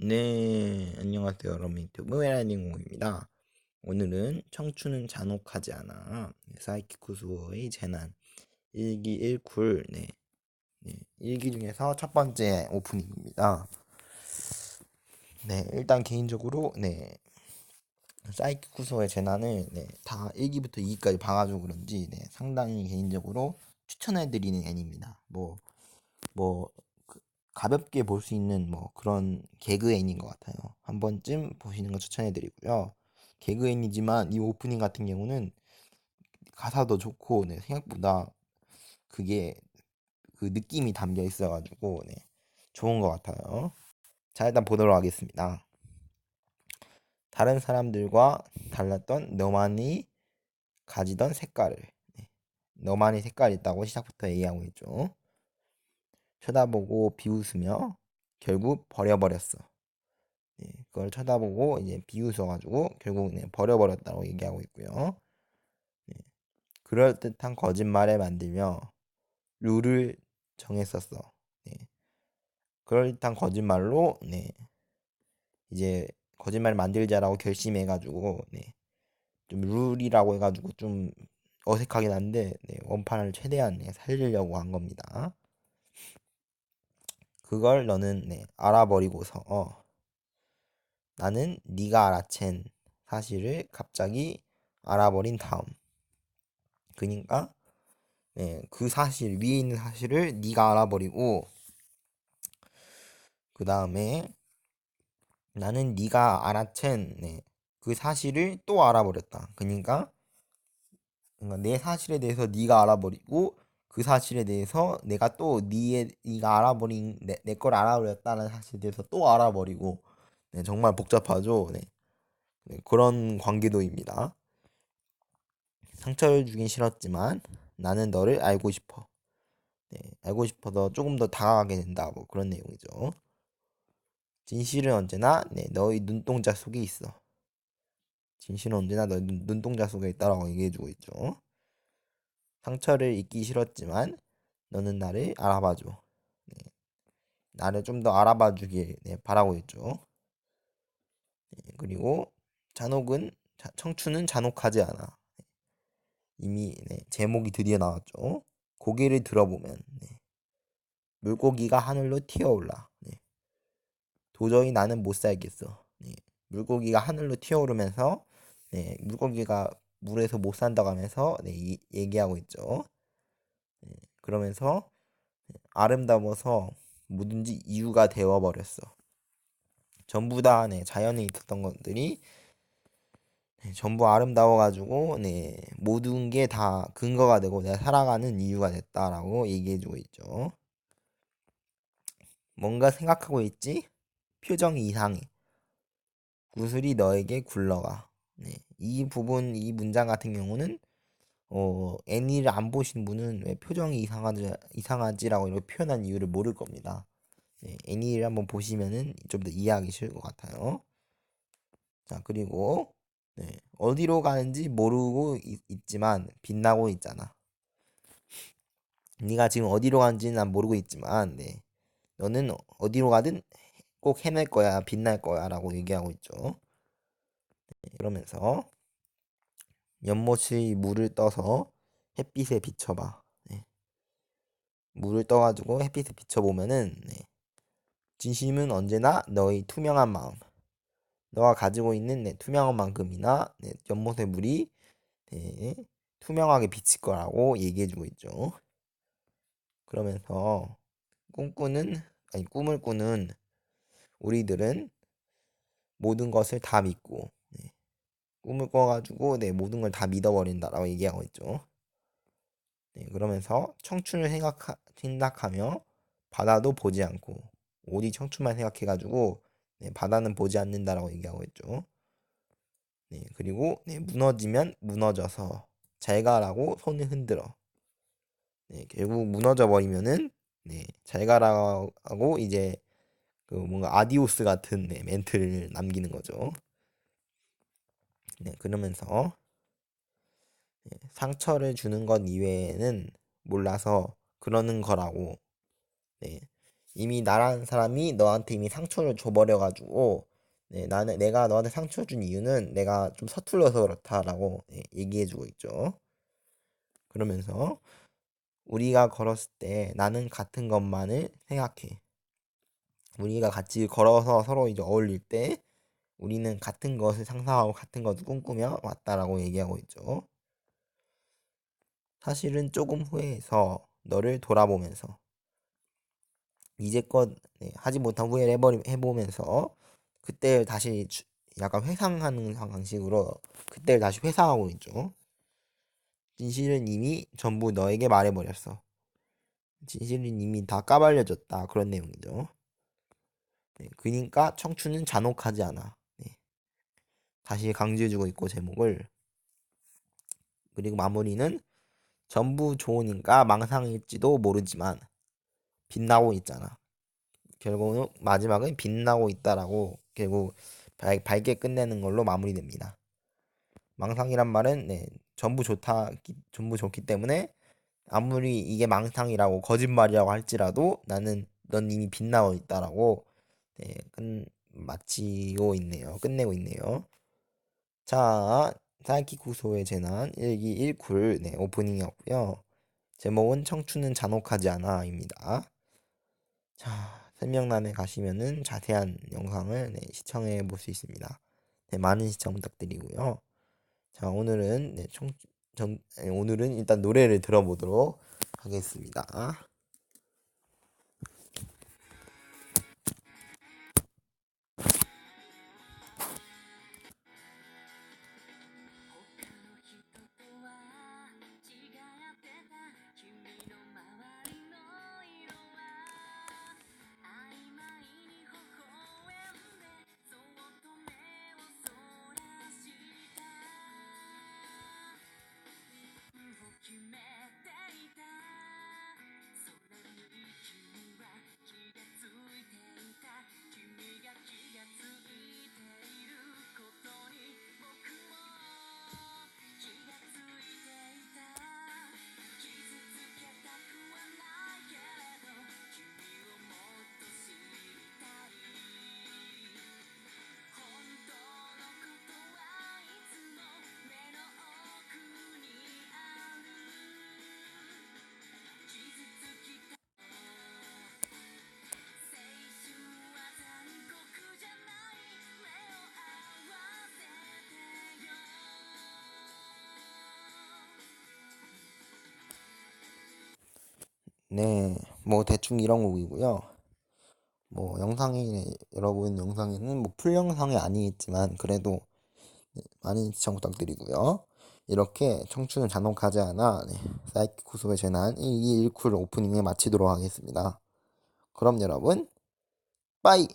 네, 안녕하세요. 여러분 유튜브 메라닝공입니다. 오늘은 청춘은 잔혹하지 않아. 네, 사이키쿠수의 재난 일기 1쿨 네, 네, 일기 중에서 첫 번째 오프닝입니다. 네, 일단 개인적으로 네, 사이키쿠수의 재난을 네, 다 1기부터 2기까지 봐가지고 그런지 네, 상당히 개인적으로 추천해드리는 애니입니다. 뭐, 뭐 가볍게 볼 수 있는 뭐 그런 개그 애니인 것 같아요. 한 번쯤 보시는 거 추천해드리고요. 개그 애니지만 이 오프닝 같은 경우는 가사도 좋고 네, 생각보다 그게 그 느낌이 담겨 있어가지고 네, 좋은 것 같아요. 자 일단 보도록 하겠습니다. 다른 사람들과 달랐던 너만이 가지던 색깔을 네, 너만의 색깔이 있다고 시작부터 얘기하고 있죠. 쳐다보고 비웃으며 결국 버려버렸어. 네, 그걸 쳐다보고 이제 비웃어가지고 결국 네, 버려버렸다고 얘기하고 있고요. 네, 그럴듯한 거짓말을 만들며 룰을 정했었어. 네, 그럴듯한 거짓말로 네, 이제 거짓말 만들자라고 결심해가지고 네, 좀 룰이라고 해가지고 좀 어색하긴 한데 네, 원판을 최대한 네, 살리려고 한 겁니다. 그걸 너는 네, 알아버리고서 어, 나는 네가 알아챈 사실을 갑자기 알아버린 다음 그니까 네, 그 사실 위에 있는 사실을 네가 알아버리고 그 다음에 나는 네가 알아챈 네, 그 사실을 또 알아버렸다. 그러니까, 그러니까 내 사실에 대해서 네가 알아버리고 그 사실에 대해서 내가 또 니의 니가 알아버린 내 내 걸 알아버렸다는 사실에 대해서 또 알아버리고 네, 정말 복잡하죠. 네. 네, 그런 관계도입니다. 상처를 주긴 싫었지만 나는 너를 알고 싶어. 네, 알고 싶어서 조금 더 다가가게 된다. 뭐 그런 내용이죠. 진실은 언제나 네, 너의 눈동자 속에 있어. 진실은 언제나 너의 눈, 눈동자 속에 있다라고 얘기해주고 있죠. 상처를 잊기 싫었지만 너는 나를 알아봐줘. 네. 나를 좀 더 알아봐 주길 네, 바라고 있죠. 네, 그리고 잔혹은 청춘은 잔혹하지 않아. 네. 이미 네, 제목이 드디어 나왔죠. 고개를 들어보면 네. 물고기가 하늘로 튀어올라. 네. 도저히 나는 못 살겠어. 네. 물고기가 하늘로 튀어오르면서 네, 물고기가 물에서 못 산다고 하면서 네, 이, 얘기하고 있죠. 네, 그러면서 아름다워서 뭐든지 이유가 되어버렸어. 전부 다 네, 자연에 있었던 것들이 네, 전부 아름다워가지고 네, 모든 게 다 근거가 되고 내가 살아가는 이유가 됐다라고 얘기해주고 있죠. 뭔가 생각하고 있지? 표정이 이상해. 구슬이 너에게 굴러가. 네, 이 부분 이 문장 같은 경우는 어, 애니를 안 보신 분은 왜 표정이 이상하지 이상하지라고 이렇게 표현한 이유를 모를 겁니다. 네, 애니를 한번 보시면은 좀 더 이해하기 쉬울 것 같아요. 자 그리고 네, 어디로 가는지 모르고 있, 지만 빛나고 있잖아. 네가 지금 어디로 가는지는 난 모르고 있지만 네, 너는 어디로 가든 꼭 해낼 거야 빛날 거야라고 얘기하고 있죠. 그러면서 연못이 물을 떠서 햇빛에 비춰봐. 네. 물을 떠가지고 햇빛에 비춰보면은 네. 진심은 언제나 너의 투명한 마음. 너가 가지고 있는 네, 투명한 만큼이나 네, 연못의 물이 네, 투명하게 비칠 거라고 얘기해주고 있죠. 그러면서 꿈꾸는 아니 꿈을 꾸는 우리들은 모든 것을 다 믿고 꿈을 꿔가지고 네, 모든 걸 다 믿어버린다라고 얘기하고 있죠. 네, 그러면서 청춘을 생각하, 생각하며 바다도 보지 않고 오직 청춘만 생각해가지고 네, 바다는 보지 않는다라고 얘기하고 있죠. 네, 그리고 네, 무너지면 무너져서 잘 가라고 손을 흔들어. 네, 결국 무너져 버리면은 네, 잘 가라고 이제 그 뭔가 아디오스 같은 네, 멘트를 남기는 거죠. 네, 그러면서 네, 상처를 주는 것 이외에는 몰라서 그러는 거라고 네, 이미 나라는 사람이 너한테 이미 상처를 줘버려가지고 네, 나는 내가 너한테 상처 준 이유는 내가 좀 서툴러서 그렇다라고 네, 얘기해주고 있죠. 그러면서 우리가 걸었을 때 나는 같은 것만을 생각해. 우리가 같이 걸어서 서로 이제 어울릴 때 우리는 같은 것을 상상하고 같은 것을 꿈꾸며 왔다라고 얘기하고 있죠. 사실은 조금 후회해서 너를 돌아보면서 이제껏 네, 하지 못한 후회를 해버리, 해보면서 그때를 다시 주- 약간 회상하는 방식으로 그때를 다시 회상하고 있죠. 진실은 이미 전부 너에게 말해버렸어. 진실은 이미 다 까발려졌다. 그런 내용이죠. 네, 그러니까 청춘은 잔혹하지 않아. 네. 다시 강조해주고 있고 제목을 그리고 마무리는 전부 좋으니까 망상일지도 모르지만 빛나고 있잖아. 결국은 마지막은 빛나고 있다라고 결국 밝, 밝게 끝내는 걸로 마무리됩니다. 망상이란 말은 네, 전부 좋다, 기- 전부 좋기 때문에 아무리 이게 망상이라고 거짓말이라고 할지라도 나는 넌 이미 빛나고 있다라고 네, 끝 마치고 있네요. 끝내고 있네요. 자, 사이키쿠소의 재난 1기 1쿨 네, 오프닝이었고요. 제목은 청춘은 잔혹하지 않아입니다. 자, 설명란에 가시면은 자세한 영상을 네, 시청해 볼 수 있습니다. 네, 많은 시청 부탁드리고요. 자, 오늘은 네, 청, 전, 네, 오늘은 일단 노래를 들어보도록 하겠습니다. 네, 뭐 대충 이런 곡이고요. 뭐 영상이 여러분 영상에는 뭐 풀 영상이 아니겠지만 그래도 네, 많은 시청 부탁드리고요. 이렇게 청춘은 잔혹하지 않아 네, 사이키 쿠소의 재난 1기 1쿨 오프닝을 마치도록 하겠습니다. 그럼 여러분 빠이